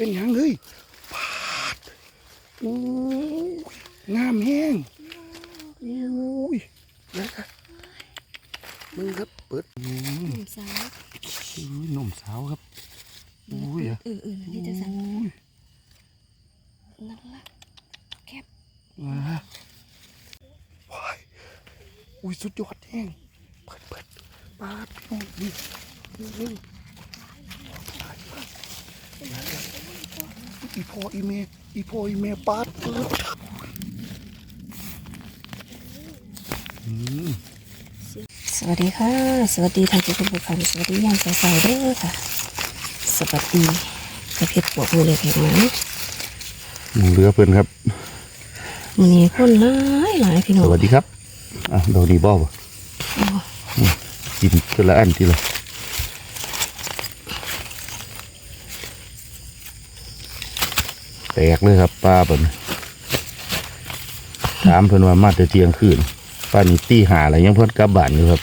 เป็นหยังเฮ้ยปาดโอ้ยงามแห้งโอ้ยนะครับมึงครับเปิดอืมสาวอุ้ยหนุ่มสาวครับอุ้ยอะเออเออนี่จะสั่งอุ้ยนั่นละแคบว้าว้ายอุ้ยสุดยอดแห้งเปิดเปิดปาดพี่น้องนี่นี่นี่ อีพออีเมอีพออีเมปาดเปิดอืมสวัสดีค่ะ สวัสดีท่างจุกุบุคคลสวัสดียามสายๆเด้อค่ะ สวัสดีกระเพชรปวกมือเลยแข็งมาเรือเพื่อนครับวันนี้คนหลายหลายพี่น้องสวัสดีครับอะเราดีบ่บ่กินคนละอันทีละ ตกเลยครับป้าเปิ่นถามเพิ่นว่ามาแต่เที่ยงคืนป้านี่ตีหาอะไรยังเพิ่นกลับบ้านอยู่ครับ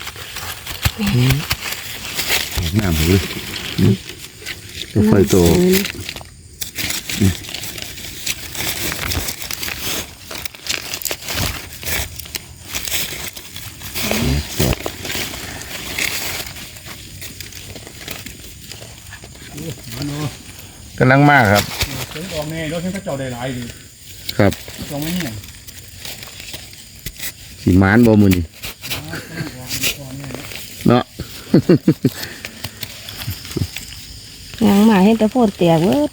อืมน้ำหูเลยอืมจะไฟโตกำลังมากครับเสียงออก แน่รถเส้นก็เจ้าได้หลายอยู่ครับเจ้าไม่เนี่ยสีมานบ่มือนี่เนาะยังมาเห็นแต่โพดเตียกเวิร์ด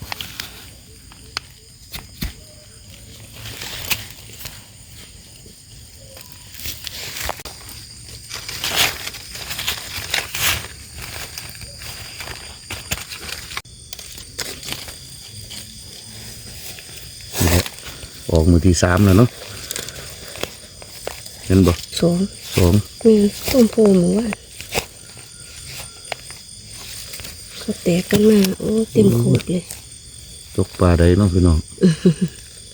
มือที่สามแล้วเนาะเห็นบ่สองสองมีต้มโพหมูว่านเขาแตกกันมาโอ้เต็มโคตรเลยตกปลาได้เนาะพี่น้อง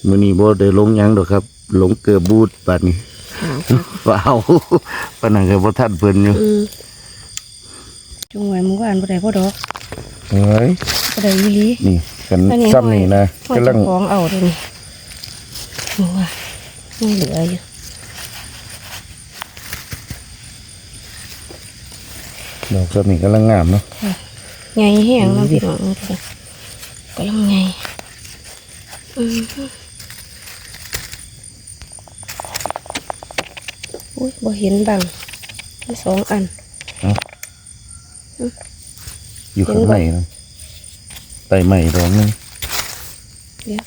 มือนี้บ่ได้ลงหยังดอกครับลงเกือบบูดปานนี้ขาวค่ะเปล่าปานนั้นก็บ่ทันเพิ่นอยู่อืมจงไว้หมู่บ้านบ่ได้พ่อดอกเฮ้ยบ่ได้วิลีนี่กันอันนี้ซ้ำนี่นะห้อยกำลัเจ้างของเอาเลยนี่หนู ว่ายังเหลืออยู่ดอกซ้ำนี่กำลังงามเนาะไงแห้งเนาะพี่น้องก็ลังไงอืมอุ้ยบ่เห็นบังมีสองอันอยู่ข้างในนะไตใหม่ดอกหนึงเดี๋ยว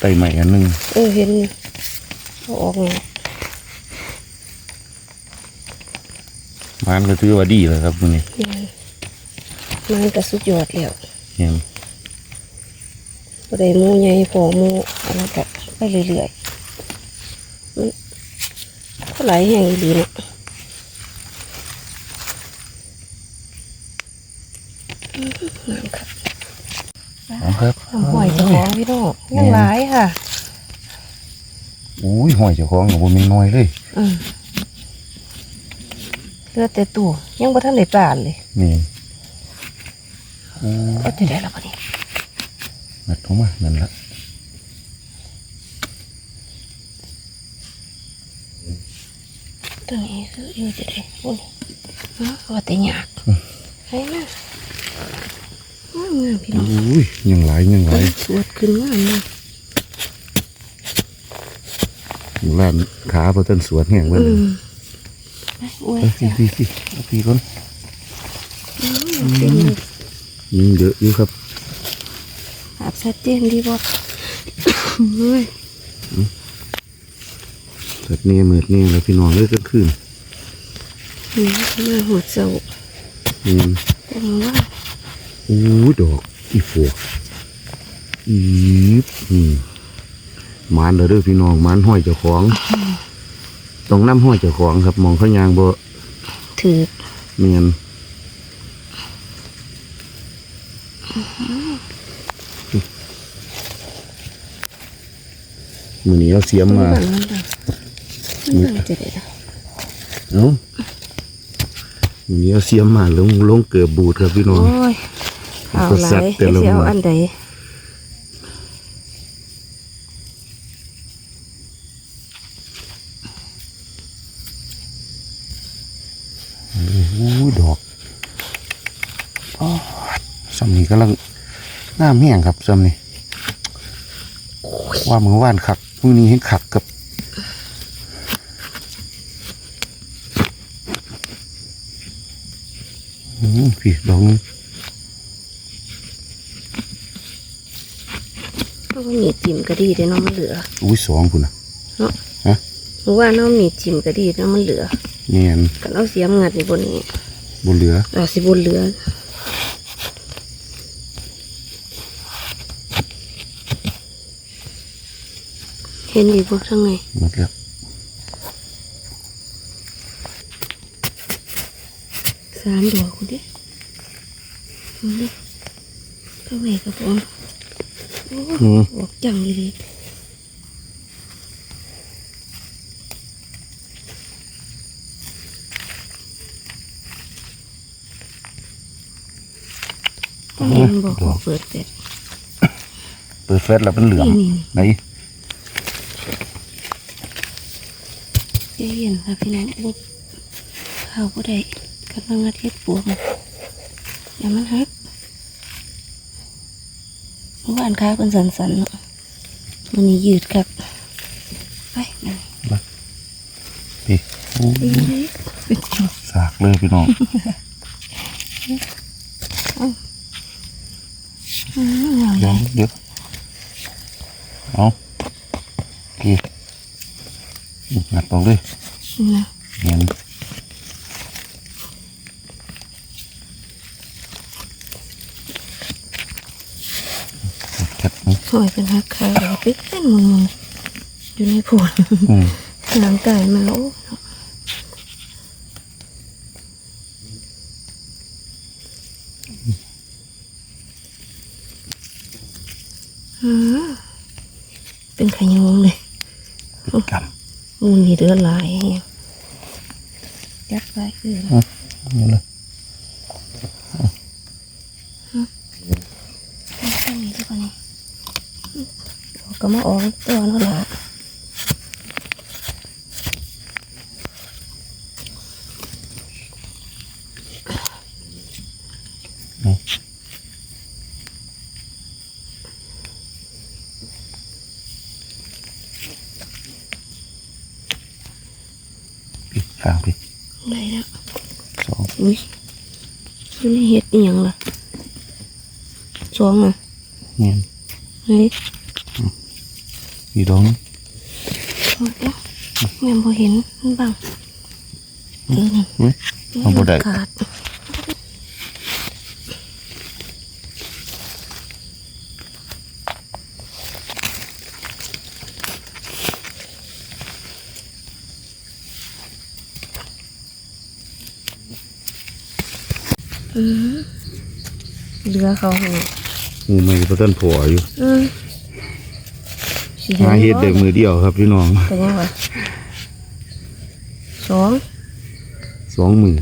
ไตใหม่อันหนึงเออเห็นอยู่เอาออกไงมันก็ถือว่าดีเลยครับมื้อนี้มันมันก็สุดยอดแล้วเห็นบ่ได้หมูใหญ่พอหมูอันนั้นก็ไปเรื่อยๆมันก็ไหลแห้งอีหลีเนาะอืมงามค่ะ เอา ครับน้ำหอยเจะของพี่น้องยังหลายค่ะอุ้ยหอยเจ้าของก็บ่แม่นน้อยเลยอืมเหลือแต่ตัวยังบ่ทันได้ปานเลยนี่โอ้เอาที่ได้แล้วบัดนี้นัดเข้ามานั่นละตัวนี้คืออยู่ที่ได้โอ้ยฮะว่าแต่ยากให้นะงาม งามพี่น้องอุ้ยยังหลายยังหลายสวดขึ้นงามเลยอยู่ร้านขาพระท่านสวนแห่งเบิ่นอืมไปโอ้ยเอ้ยจ้ะพี่พี่เอาพี่ก่อนเต็มเลยยิงเยอะอยู่ครับภาพชัดเจนดีบ่เฮ้ยสัตว์นี่เหมือดนี่แล้วพี่น้องเลยกลางคืนนี่มาหัวเจ้าอืมแต่ว่าโอ้ยดอกอีฝัวอีบอืมหมานเด้อเด้อพี่น้องหมานห้อยเจ้าของต้องน้ำห้อยเจ้าของครับมองเขายางบ่ถือเมียนมือนี้เอาเสียมมามันบังมันบังมันบังจะได้ละเอ้ามือนี้เอาเสียมมาลงลงเกือบบูดครับพี่น้องโอ้ย เอาก็หสัลาตว์ยแต่ละเดี๋ยวหมู่เอาอันใดโอ้ยดอกอ๋อซ้ำนี้กำลังหน้าแห้งครับซ้ำนี้ว่ามือว่านขักมือนี้ให้ขักกับอืมพี่ดอกนึง มีจิ้มก็ดีเด้เนาะมันเหลือ อุ้ยสองคุณนะเนาะฮะราะว่าเนาะมีจิ้มก็ดีเนาะมันเหลือเนียนกันเอาเสียมงัดในบนนี้บนเหลืออาสิบนเหลือเห็นดีบ่ทั้งไงหมดแล้วสามดอกคุณดิคุณดิก็แม่กับผม อ้อืมออกจังเลยเห็นบอกเปิดเสเปิดเฟสแล้วเป็นเหลืองไหนเย็นค่ะพี่น้องบุข้าวก็ได้กำลังอาทิตย์ปวงอย่ามันฮัก มื่อวานค้าเป็นสันสันๆเนาะมันนี่ยืดครับ ไปนั่นพี่โอ้ดียเลยเป็นจุดสากเลยพี่น้องอืมเอาเลเดี๋ยวยเดี๋ยวเอาโอเคงัดตรงเลยนะเนีย นกัดนี่หอยเป็นฮักขาวไปเต้นมึงมึงอยู่ในผลอืมหลังกายมาโอ้อืมเป็นขยงเลยเป็นกมูนี่เดือดหลายอย่างเงี้ยยัดไปเออำนี่เลย แค่นี้ดีกว่านี่เอา ก็มาออกตัวนั่นละพี่ข้างพี่ได้แล้วสองอุ้ยอยู่ในเห็ดอีหยังล่ะสองอะเนียนเฮ้ย อีดอง หมดแล้วแม่บ่เห็นมันบังเออนั่นเฮ้ยเอาบ่ได้ขาดอืมเหลือเขาให้งูไม่ประทันผัวอยู่อืมสิหาเฮ็ดได้มือเดียวครับพี่น้องเป็นยังไง สองสองมือ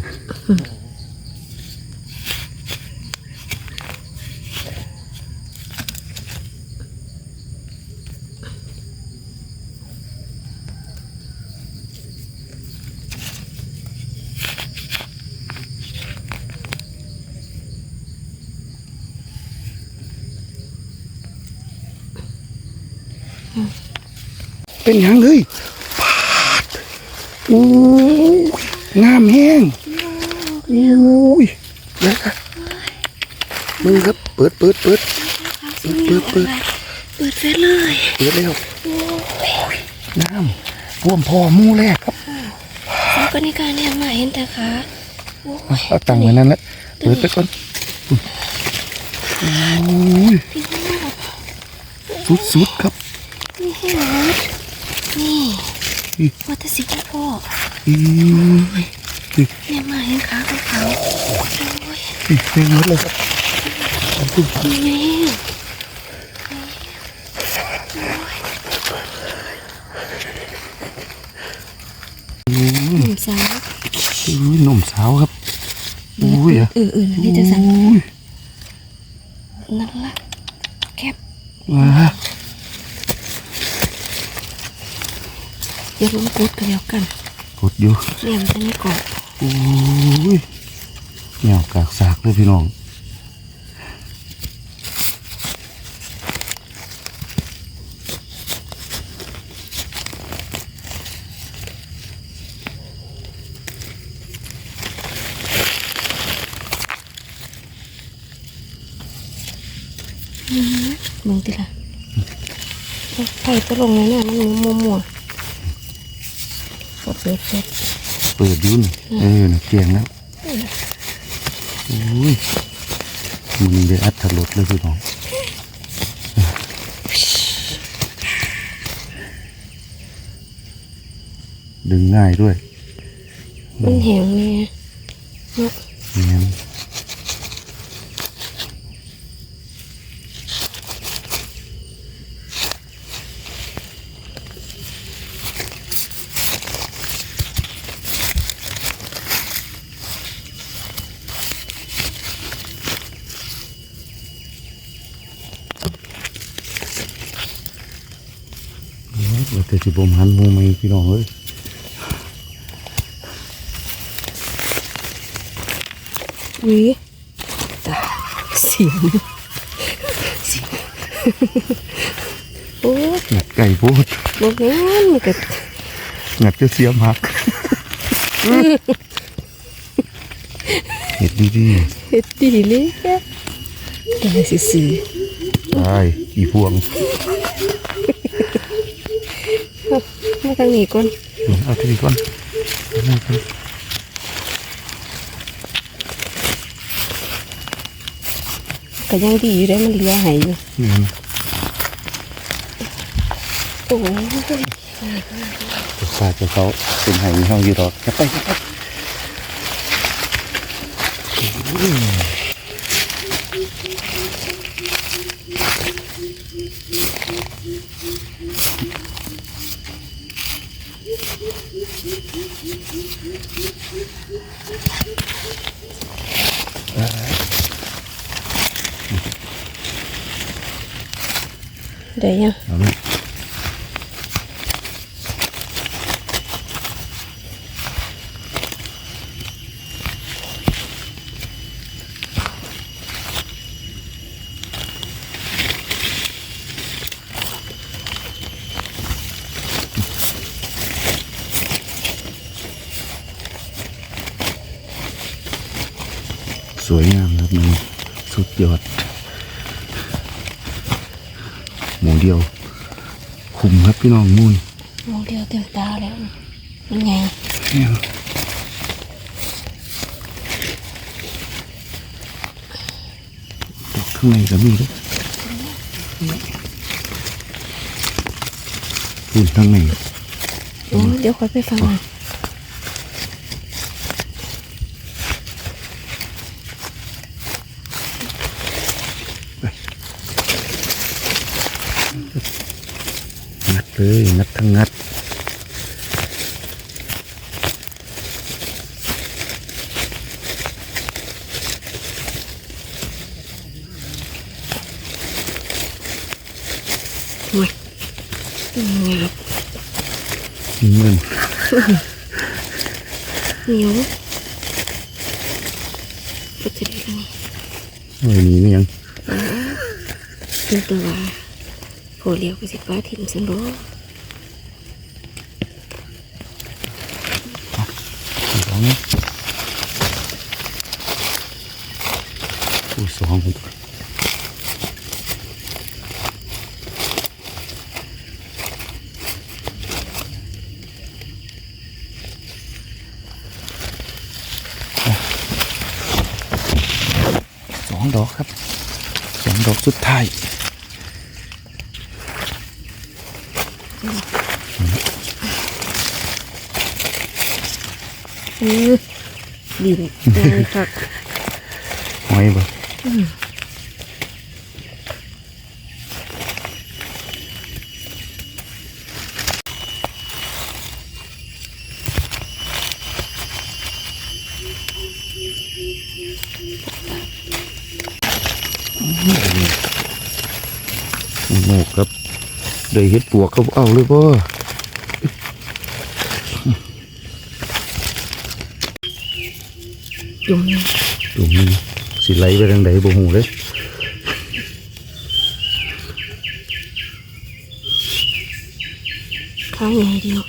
เป็นหยังเลยปาด โอ้ยงามแห้งโอ้ยเดี๋ยวครับมึงครับเปิดเปิดเปิดเปิดเปิดเปิดเฟซเลยเปิดแล้วงามพ่วมพ่อหมู่แรกครับฉันก็ในการเนี่ยมาเห็นแต่ขาโอ้ยเอาตังค์ไว้นั่นแหละเปิดไปก่อนโอ้ยสุดๆครับนี่ให้หมดนี่ ว่าแต่สิงพ่อเนี่ยมาเห็นขาของเขาโอ้ยเม่มดเลยครับนุ่มสาวอุ้ยหนุ่มสาวครับอุ้ยอะเออเออนี่จะสั่งนั่นละแคบว้า อย่าลงกุดกันแล้วกันกดอยู่เรียมจะนี่ก่อนอุ้ยเหนียวกากสากเลยพี่น้องมึงติละไผ่ตะลงเนี่ยมันมัวมัวกดเปิดเปิดเปิดอยุ่นเออน่ะเกียงแล้วอุ้ยมันได้อัดถลดเลยพี่น้องดึงง่ายด้วยมันแหงเนี่ยเนาะ เนี่ย ว่าแต่สิบ มหันหมูไหมพี่น้องเอ้ยวิตาเสียงเสียงโอ้ยงัดไก่พูดบอกงั้นมันก็งัดจะเสียมหักเห็ดดีเฮ็ดดีเลยแค่ได้สิสิๆได้อีพวง มาทางนี้ก่อนเอาทีก่อนเอามาก่อนก็ยังดีอยู่ได้มันเหลือให้อยู่เนี่ยนะโอ้ยจะฟาดจะเขาเป็นไห้ห้องอยู่ดอกจะไปจะไป ได้ยัง เอาละสวยงามครับมันสุดยอด หมูเดียว คุมครับ พี่น้องมุยมองเดียวเต็มตาแล้วมันไงเนี่ยดอกข้างในก็มีด้วยพูนข้างในโอ้ยเดี๋ยวค่อยไปฟังหน่อย งัด เลยงัดทั้งงัดโอ้ยเงียบเงินเหนียวก็จะได้นี่โอ้ยหนีไม่ยังคือตัวว่า โผล่เลี้ยวไปสิฟ้าถิ่มสันโล สองผู้สองคนสองดอกครับสองดอกสุดท้าย เออดินได้ครับ หอยบ่ โมกครับ ได้เฮ็ดปวกเขาเอาเลยบ่จุ่มนี่ตุ่มนี้สิไหลไปทางใดบ่ฮู้เลยข้างใหญ่ดีเนาะ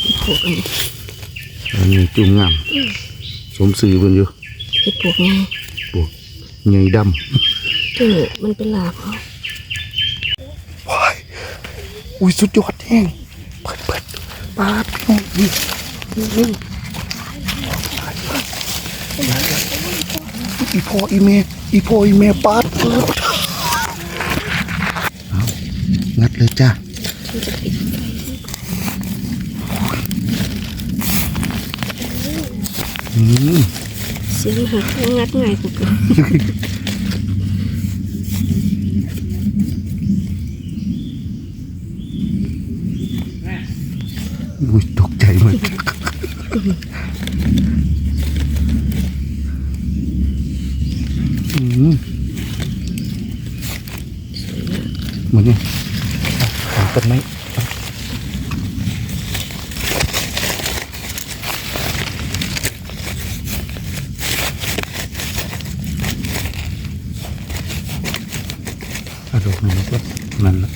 เห็ดปวกอันนี้อันนี้จุ่มงามสมซื่อเพิ่นอยู่เห็ดปวกไงปวกใหญ่ดำตัวนี้มันเป็นลาบเขา ว้าย อุ้ยสุดยอดแห้งเปิดเปิดปาดพี่น้องนี่นี่อีพ่ออีเมอีพ่ออีเมปาดเปิดงัดเลยจ้าเสียงหักงัดง่ายกว่าเกิน อุ้ยตกใจหมดอืมเหมือนไงของต้นไม้ อะดอกนั่นแล้วนั่นละ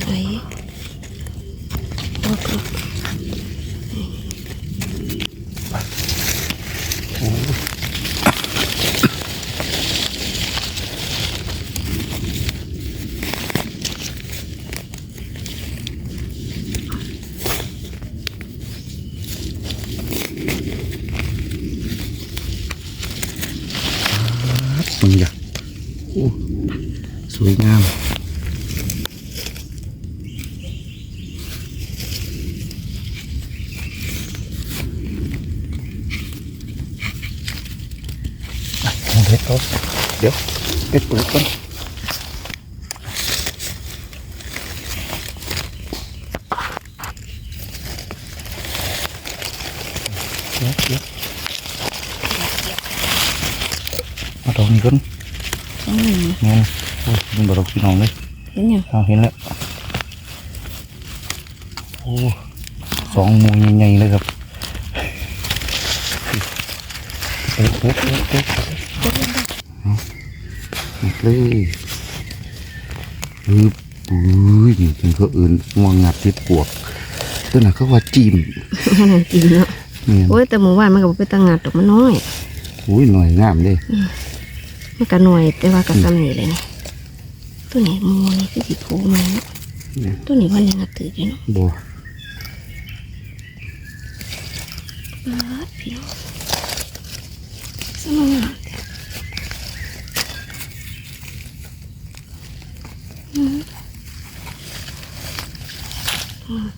ไฟออกออก มึงอยากโอ้สวยงามอะเอาเด็ดเอาเดี๋ยวเด็ดเปิดก่อนเดี๋ยวเดี๋ยวมาตรงนี้ก่อนข้างหนึ่งนี่นโอ้ยมันบดอกพี่น้องเลยเห็นยังเอาเห็นแล้วโอ้สองหมูใหญ่ๆเลยครับเอ๊ะเอ๊ะเอ๊ะเอ๊ะเอาหมด เลยอืบอุ้ยนี่เป็นเขาอื่นงวงงัดที่ปวกตัวนั้นเขาว่าจิ้มขนาดกินเนาะเนี่ยโอ้ยแต่เมื่อวานมันก็บ่ไปตั้งงัดดอกมันน้อยอุ้ยหน่อยงามเลยมันก็หน่อยแต่ว่าก็ซ้ำนี่เลยนี่ตัวนี้มูนี่คือสีโผล่มาเนาะเนี่ยตัวนี้วันยังกระตืออยู่เนาะบัวปาดพี่น้องสมงามแท้อืมอืม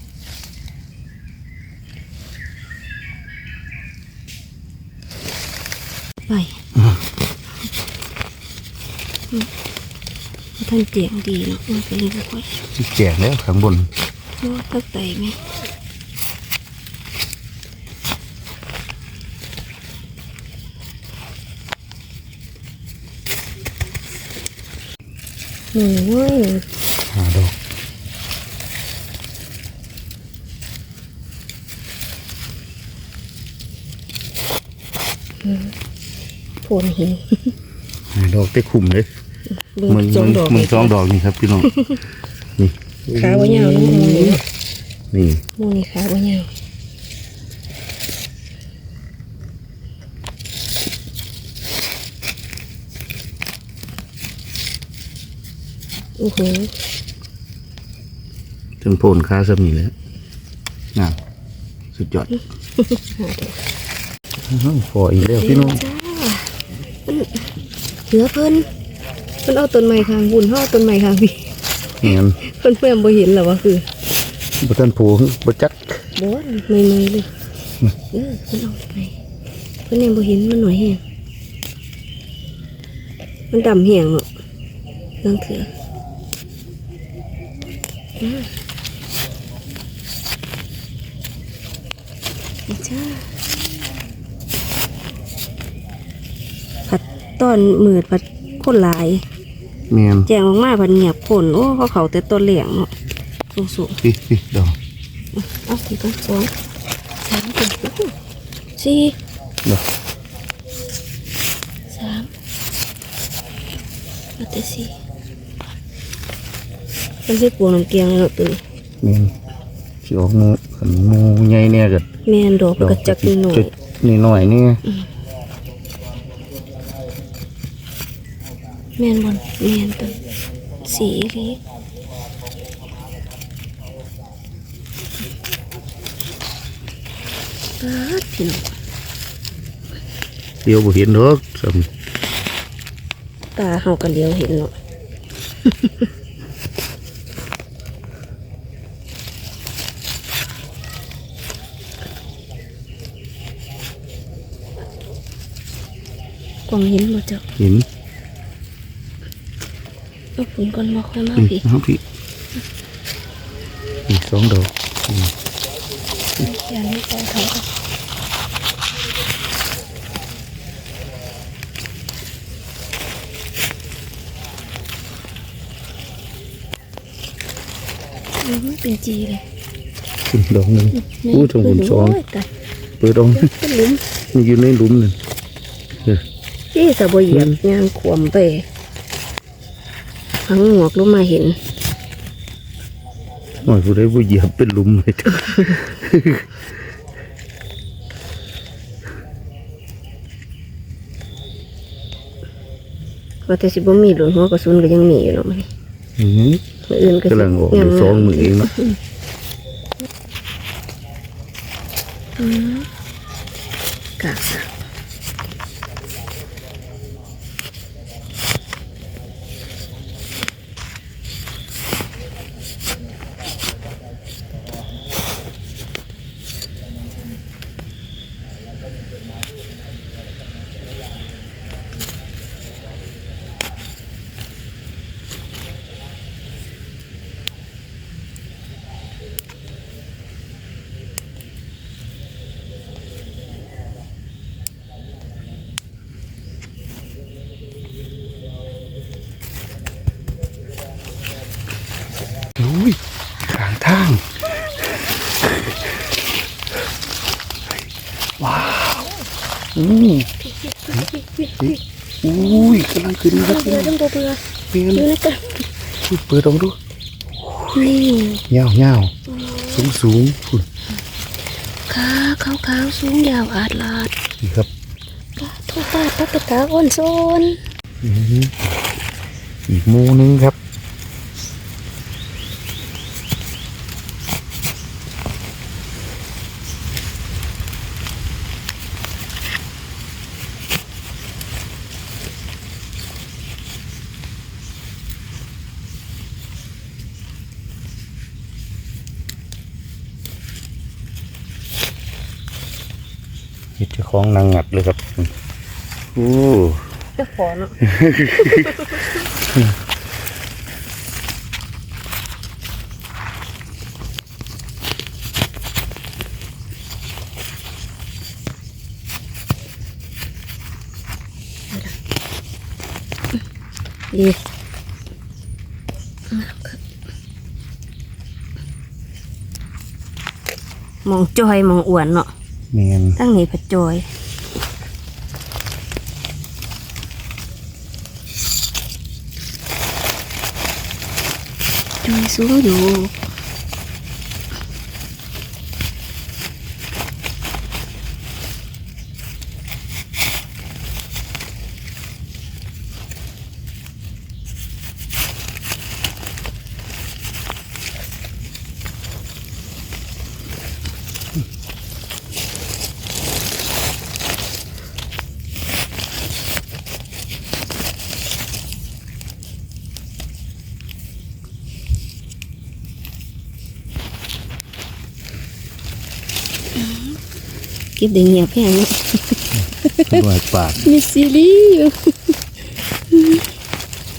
ไปอืมท่านเจียงดีเนาะมันเป็นค่อยสิแจกแล้วข้างบนโอ้ตั้งใจไหมโอ้ยหาดอกโผลหินหาดอกได้คุ้มเลย เบิ่งมึงสองดอกมึงสองดอกนี่ครับพี่น้องนี่ขาบ่ยาวนะมูนี่นี่มูนี่ขาบ่ยาวโอ้โหจนโพนค้าสมีแล้วงามสุดยอดอื้อพออีกแล้วพี่น้องจ้ามันเหลือเพิ่นเพิ่นเอาต้นไม้ข้างบุญเฮาเอาต้นไม้ข้างพี่งั้นเพิ่นเพิ่นบ่เห็นหรอว่าคือบ่ทันผูบ่จักบอสไม่ไม่เลยเออเพิ่นเอาไปเพิ่นยังบ่เห็นมันหน่อยแหงมันดำแหงเนาะเรื่องเถื่ออ่านี่จ้าตอนมืดพัดคนหลาย แมนแจงออกมาพัดเงียบคนโอ้เขาเขาแต่ต้นเหลียงเนาะสูงพี่พี่ดอกๆเอาสี่กันสองสามสี่สี่ดอกสามเอาแต่สี่มันใช่ปวงน้ำเกียงเนาะตัวนี้แมนสิออกงูขันงูใหญ่เนี่ยก็แม่นดอกมันกระจักนิดหน่อยจุดนี่หน่อยนี่ แม่นบนแม่นตัวสีรีปาดพี่น้องเดี๋ยวบ่เห็นดอกสตาเฮากันเดียวเห็นเนาะกวางเห็นบ่เจ้าเห็น เอาฝุ่นก่อนมาค่อยมาอืมพี่เอาพี่อีกสองดอกอืมอย่านี้ไปเขาอืมเป็นจีเลยขึ้นดอกหนึ่งอู้ทางบนสองโยตายเปิดดอกเป็นหลุมมันอยู่ในหลุมนั่นเออที่สะบเหยียบยางขวมไป หังหมวกลงมาเห็นหน่อยผู้ใดผู้เหยียบเป็นหลุมเลยจ้ะว่าแต่สิบ่มีหลุนหัวกระสุนก็ยังมีอยู่เนาะมันอืมมืออื่นก็สิกำลังออกอยู่สองมือเองเนาะอืมกากสัก อืมอุ้ยกำลังขึ้นครับเบื่อต้องบ่เบื่อเปลี่ยนอยู่ในกันเปิดลองดูเงาเงาสูงสูงคุณขาขาวขาวสูงยาวอาดลาดนี่ครับปลาทุกปลาปลาตะกาอ้อนโซนอีกหมูนึงครับ ของนางงัดเลยครับโอ้จะขอเนาะดีมองจอยมองอ้วนเนาะ แมนตั้งนี้ผัดจอยจอยสูงอยู่ เก็บได้เงียบแค่นี้หน่วยปากมีซีรีส์อยู่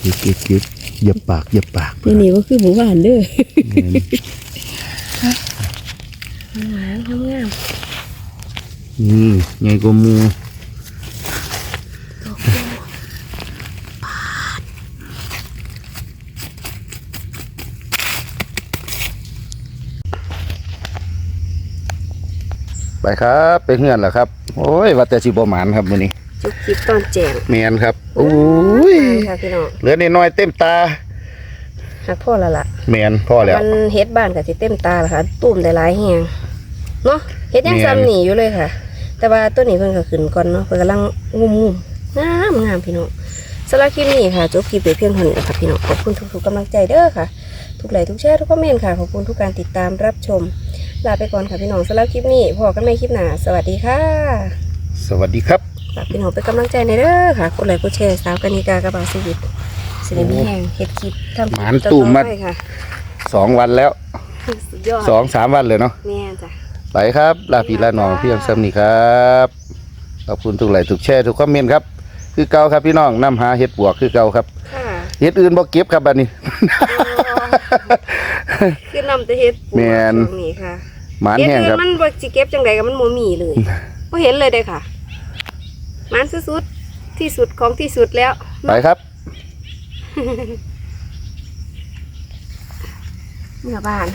เก็บเก็บเก็บอย่าปากอย่าปากเดี๋ยวนี้ก็คือหมู่บ้านเด้อแม่นงามงามงามนี่ไงก็มู ดอกบัว ไปครับไปเฮือนแล้วครับ โอ้ยว่าแต่สิบ่หมานครับมื้อนี้จุกจิบตอนแจงแม่นครับโอ้ยค่ะพี่น้องเหลือนิดหน่อยเต็มตาหักพ่อและล่ะแม่นพอแล้วมันเฮ็ดบ้านกับสิเต็มตาละค่ะตุ่มได้หลายแฮงเนาะเฮ็ดยังแม่นซ้ำหนีอยู่เลยค่ะ แต่ว่าตัวนี้เพิ่นก็ขึ้นก่อนเนาะเพิ่นกำลังงุ่มๆงามงามพี่น้อง สำหรับคลิปนี้ค่ะจบคลิปไปเพียงเท่านี้นะคะพี่น้องขอบคุณทุกๆกำลังใจเด้อค่ะ ทุกไลค์ทุกแชร์ทุกคอมเมนต์ค่ะขอบคุณทุกการติดตามรับชม ลาไปก่อนค่ะพี่น้องสำหรับคลิปนี้พอกันใหม่คลิปหน้าสวัสดีค่ะสวัสดีครับฝากพี่น้องเป็นกำลังใจในอยเด้อค่ะกดไลค์กดแชร์สาวกานิกากระบาชีวิตสิได้มีแห่งเฮ็ดคลิปทำหมานตุ่มมาต่อๆไปค่ะสองวันแล้วสุดยอดสองสามวันเลยเนาะแม่จ้ะไปครับ ลาพี่ลาน้องเพียงซ้ำนี่ครับขอบคุณทุกไลค์ทุกแชร์ทุกคอมเมนต์ครับ คือเก่าครับพี่น้องนํหาเห็ดบวกคือเก่าครับค่ะเห็ดอื่นบ่เก็บครับบัดนี้ คือนำแต่เฮ็ดปลูกแม่น ช่วงนี้ค่ะหมานเฮ็ดแห้งอื่ครับ นมันบ่สิเก็บจังไดก็มันบ่มีเลยบ่เห็นเลยเด้อค่ะมันสุดๆที่สุดของที่สุดแล้วไปครับเมื่อบ้าน